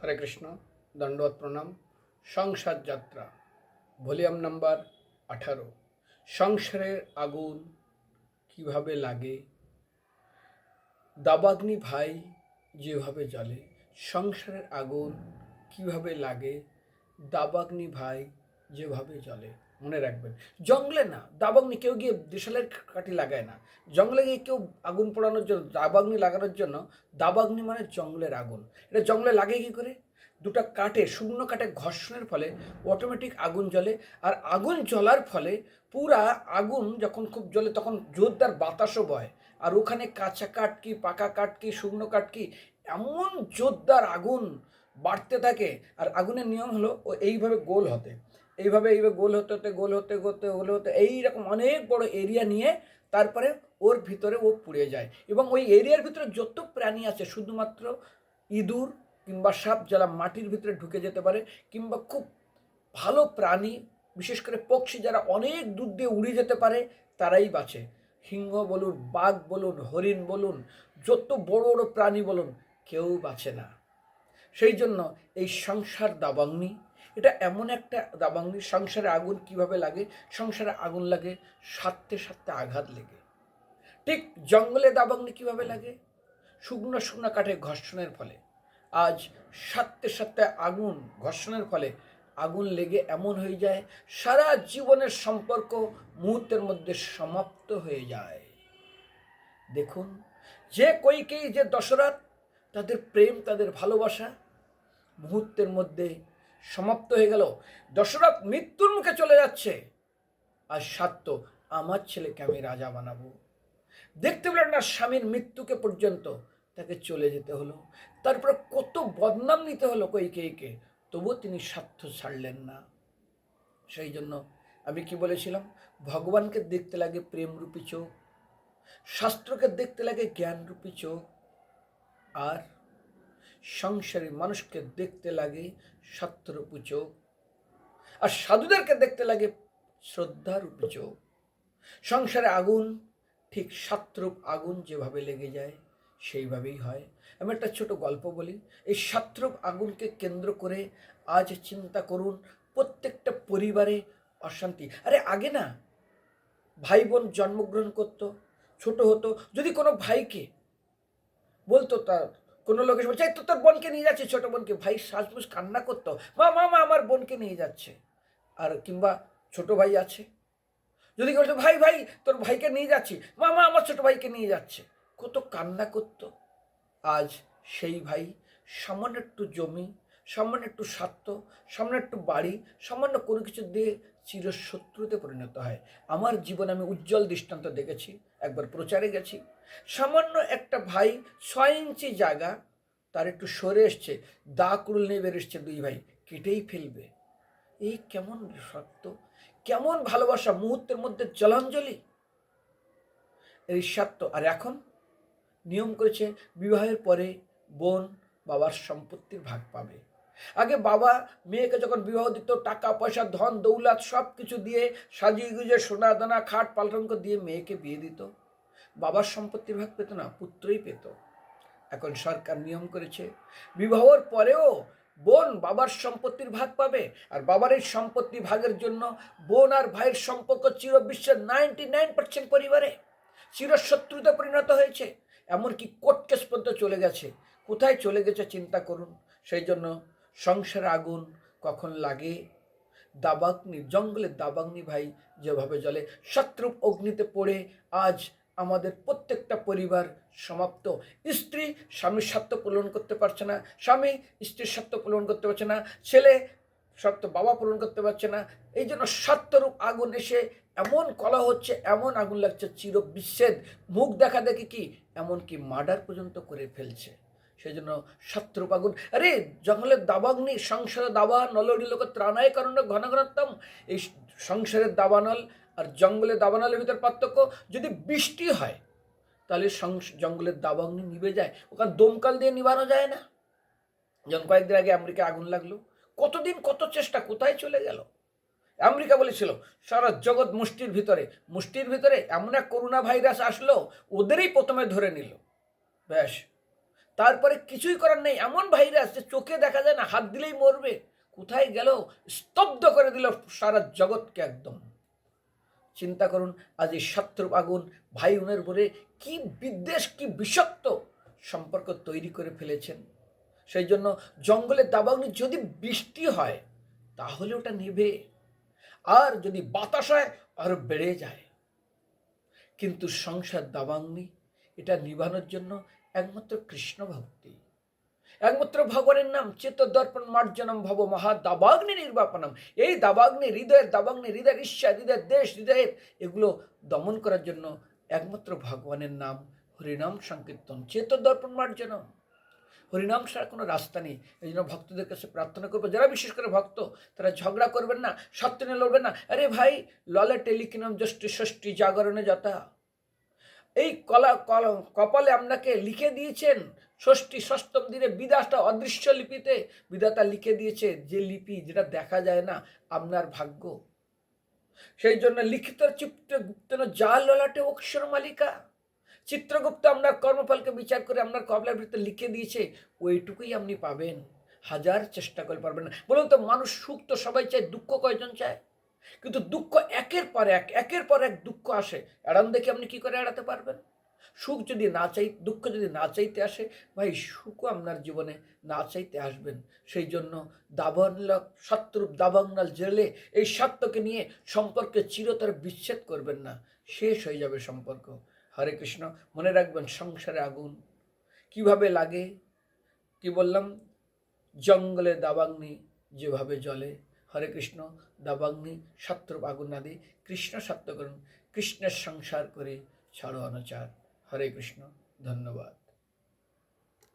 হরে কৃষ্ণ দণ্ডবত প্রণাম সংসার যাত্রা, ভলিউম নাম্বার আঠারো। সংসারের আগুন কীভাবে লাগে? দাবাগ্নি ভাই যেভাবে জ্বলে, সংসারের আগুন কীভাবে লাগে? দাবাগ্নি ভাই যেভাবে জ্বলে মনে রাখবেন। জঙ্গলে না দাবাগ্নি কেউ গিয়ে দেশালের কাঠি লাগায় না। জঙ্গলে গিয়ে কেউ আগুন পোড়ানোর জন্য দাবাগ্নি লাগানোর জন্য দাবাগ্নি মানে জঙ্গলের আগুন। এটা জঙ্গলে লাগে কী করে? দুটো কাঠে, শুকনো কাঠে ঘর্ষণের ফলে অটোমেটিক আগুন জ্বলে। আর আগুন জ্বলার ফলে পুরা আগুন যখন খুব জ্বলে, তখন জোরদার বাতাসও বয়। আর ওখানে কাঁচা কাঠ কি, পাকা কাঠ কি, শুকনো কাঠ কি, এমন জোরদার আগুন বাড়তে থাকে। আর আগুনের নিয়ম হলো, ও এইভাবে গোল হতে। এইভাবে এইভাবে গোল হতে হতে, গোল হতে হতে, গোল হতে এইরকম অনেক বড় এরিয়া নিয়ে তারপরে ওর ভিতরে ও পুড়ে যায়। এবং ওই এরিয়ার ভিতরে যত প্রাণী আছে, শুধুমাত্র ইঁদুর কিংবা সাপ যারা মাটির ভিতরে ঢুকে যেতে পারে, কিংবা খুব ভালো প্রাণী, বিশেষ করে পক্ষী যারা অনেক দূর দিয়ে উড়ে যেতে পারে, তারাই বাঁচে। সিংহ বলুন, বাঘ বলুন, হরিণ বলুন, যত বড় বড় প্রাণী বলুন, কেউ বাঁচে না। সেই জন্য এই সংসার দাবাগ্নি এটা এমন একটা দাবাঙ্গি সংসারে আগুন কীভাবে লাগে? সংসারে আগুন লাগে সাথে সাথে আঘাত লেগে। ঠিক জঙ্গলে দাবাগ্নি কীভাবে লাগে? শুকনো শুকনো কাঠে ঘর্ষণের ফলে। আজ সাথে সাথে আগুন, ঘর্ষণের ফলে আগুন লেগে এমন হয়ে যায়, সারা জীবনের সম্পর্ক মুহূর্তের মধ্যে সমাপ্ত হয়ে যায়। দেখুন, যে কৈকেয়ী যে দশরথ, তাদের প্রেম, তাদের ভালোবাসা, মুহূর্তের মধ্যে সমাপ্ত হয়ে গেল। দশরথ মৃত্যুর মুখে চলে যাচ্ছে। আর সাত্য, আমার ছেলেকে আমি রাজা বানাবো। দেখতে পেলেন না স্বামীর মৃত্যুকে পর্যন্ত। তাকে চলে যেতে হলো। তারপর কত বদনাম নিতে হলো কৈকেয়ীকে তবুও তিনি স্বার্থ ছাড়লেন না। সেই জন্য আমি কি বলেছিলাম? ভগবানকে দেখতে লাগে প্রেমরূপী চোখ। শাস্ত্রকে দেখতে লাগে জ্ঞানরূপী চোখ। আর সংসারী মানুষকে দেখতে লাগে সত্যরূপী চোখ আর সাধুদেরকে দেখতে লাগে শ্রদ্ধারূপী চোখ সংসারে আগুন, ঠিক সাতরূপ আগুন যেভাবে লেগে যায়, সেইভাবেই হয়। আমি একটা ছোট গল্প বলি, এই সাতরূপ আগুনকে কেন্দ্র করে আজ চিন্তা করুন, প্রত্যেকটা পরিবারে অশান্তি। আরে আগে না ভাই বোন জন্মগ্রহণ করতো, ছোট হতো, যদি কোনো ভাইকে বলতো তার কোনো লোকের বলছে তো তোর বোনকে নিয়ে যাচ্ছে, ছোট বোনকে। ভাই শ্বাসপুষ কান্না করতো। মা মা মা, আমার বোনকে নিয়ে যাচ্ছে। আর কিংবা ছোট ভাই আছে? যদি কেউ ভাই ভাই, তোর ভাইকে নিয়ে যাচ্ছি। মা মা, আমার ছোট ভাইকে নিয়ে যাচ্ছে। কত কান্না করতো। আজ সেই ভাই সামান্য একটু জমি সামান্য একটু স্বার্থ, সামান্য একটু বাড়ি, সামান্য কোনো কিছু দিয়ে চিরশত্রুতে পরিণত হয়। আমার জীবনে আমি উজ্জ্বল দৃষ্টান্ত দেখেছি, একবার প্রচারে গেছি। সামান্য একটা ভাই ছয় ইঞ্চি জায়গা, তার একটু সরে এসছে দা কুড়ুল নিয়ে বের এসছে দুই ভাই, কেটেই ফেলবে। এই কেমন সত্য কেমন ভালোবাসা মুহূর্তের মধ্যে জলাঞ্জলি। এই সত্য আর এখন? নিয়ম করেছে, বিবাহের পরে বোন বাবার সম্পত্তির ভাগ পাবে। আগে বাবা মেয়েকে যখন বিবাহ দিত, টাকা, পয়সা, ধন, দৌলত সব কিছু দিয়ে সাজিয়ে গুজে সোনা দানা, খাট পালটঙ্ক দিয়ে মেয়েকে বিয়ে দিত। বাবার সম্পত্তির ভাগ পেত না, পুত্রই পেত। এখন সরকার নিয়ম করেছে, বিবাহর পরেও বোন বাবার সম্পত্তির ভাগ পাবে আর বাবার এই সম্পত্তি ভাগের জন্য বোন আর ভাইয়ের সম্পর্ক চির বিশ্বের নাইনটি নাইন পার্সেন্ট পরিবারে চিরশত্রুতে পরিণত হয়েছে। এমনকি কোর্ট কেস পর্যন্ত চলে গেছে। কোথায় চলে গেছে চিন্তা করুন। সেই জন্য সংসারে আগুন কখন লাগে? দাবাগ্নি, জঙ্গলে দাবাগ্নি ভাই যেভাবে জ্বলে, শত্রুপ অগ্নিতে পড়ে, আজ আমাদের প্রত্যেকটা পরিবার সমাপ্ত। স্ত্রী স্বামীর স্বার্থ পূরণ করতে পারছে না, স্বামী স্ত্রীর স্বার্থ পূরণ করতে পারছে না, ছেলে সত্য বাবা পূরণ করতে পারছে না। এই জন্য সত্যরূপ আগুন এসে এমন কলা হচ্ছে, এমন আগুন লাগছে চির বিচ্ছেদ মুখ দেখা দেখে কি? এমনকি মার্ডার পর্যন্ত করে ফেলছে। সেই জন্য সত্যরূপ আগুন আরে জঙ্গলের দাবাগ্নি, সংসারে দাবা নলরি লোক ত্রাণায় কারণ ঘন ঘনত্তম এই সংসারের দাবানল আর জঙ্গলের দাবানলের ভিতর পার্থক্য, যদি বৃষ্টি হয়, তাহলে জঙ্গলের দাবাগ্নি নিভে যায়। ওখানে দমকাল দিয়ে নিবানো যায় না। যখন কয়েকদিন আগে আমেরিকা আগুন লাগল। কতদিন কত চেষ্টা, কোথায় চলে গেল? আমেরিকা বলেছিল, সারা জগৎ মুষ্টির ভিতরে। মুষ্টির ভিতরে এমন এক করোনা ভাইরাস আসলো, ওদেরই প্রথমে ধরে নিল। ব্যাস। তারপরে কিছুই করার নেই। এমন ভাইরাস যে চোখে দেখা যায় না, হাত দিলেই মরবে। কোথায় গেল? স্তব্ধ করে দিল সারা জগৎকে একদম। চিন্তা করুন, আজ এই শত্রু আগুন ভাই বোনের উপরে কি বিদ্বেষ, কি বিষাক্ত সম্পর্ক তৈরি করে ফেলেছেন। সেই জন্য জঙ্গলের দাবাগ্নি যদি বৃষ্টি হয়, তাহলে ওটা নেবে। আর যদি বাতাস হয়, আরও বেড়ে যায়। কিন্তু সংসার দাবাগ্নি, এটা নিভানোর জন্য একমাত্র কৃষ্ণ ভক্তি। একমাত্র ভগবানের নাম চেত দর্পণ মার্জনম ভব মহা দাবাগ্নি নির্বাপনম। এই দাবাগ্নি হৃদয়ের দাবাগ্নি হৃদয়ের ঈর্ষা, হৃদয়ের দেশ, হৃদয়ের এগুলো দমন করার জন্য একমাত্র ভগবানের নাম হরিনাম সংকীর্তন চেত দর্পণ মার্জনম। হরিনাম ছাড়া কোনো রাস্তা নেই। এই জন্য ভক্তদের কাছে প্রার্থনা করব, যারা বিশেষ করে ভক্ত, তারা ঝগড়া করবেন না, সত্য নিয়ে লড়বেন না। আরে ভাই ললে টেলিকিনম ষষ্ঠী ষষ্ঠী জাগরণে যথা। এই কলা কপালে আপনাকে লিখে দিয়েছেন ষষ্ঠী, ষষ্ঠম দিনে বিদাসটা অদৃশ্য লিপিতে। বিধাতা লিখে দিয়েছে যে লিপি যেটা দেখা যায় না, আপনার ভাগ্য। সেই জন্য লিখিত চিত্র গুপ্তন যা ললাটে অক্ষর মালিকা। চিত্রগুপ্ত আপনার কর্মফলকে বিচার করে আপনার কবলার ভিতরে লিখে দিয়েছে, ওইটুকুই আপনি পাবেন। হাজার চেষ্টা করে পারবেন না। বলুন তো, মানুষ সুখ তো সবাই চায়, দুঃখ কয়জন চায়? কিন্তু দুঃখ একের পর এক, একের পর এক দুঃখ আসে। এড়ান দেখে আপনি কি করে এড়াতে পারবেন? সুখ যদি না চাই, দুঃখ যদি না চাইতে আসে, ভাই, সুখও আপনার জীবনে না চাইতে আসবেন। সেই জন্য দাবানল শত্রুপ দাবাংনাল জেলে এই সত্যকে নিয়ে সম্পর্কে চিরতর বিচ্ছেদ করবেন না। শেষ হয়ে যাবে সম্পর্ক। হরে কৃষ্ণ, মনে রাখবেন সংসারে আগুন। কীভাবে লাগে? কি বললাম? জঙ্গলে দাবাগ্নি যেভাবে জ্বলে হরে কৃষ্ণ, দাবাগ্নি শত্রু আগুন আদি কৃষ্ণ সত্য করুন, কৃষ্ণের সংসার করে ছাড়ো অনাচার। হরে কৃষ্ণ, ধন্যবাদ।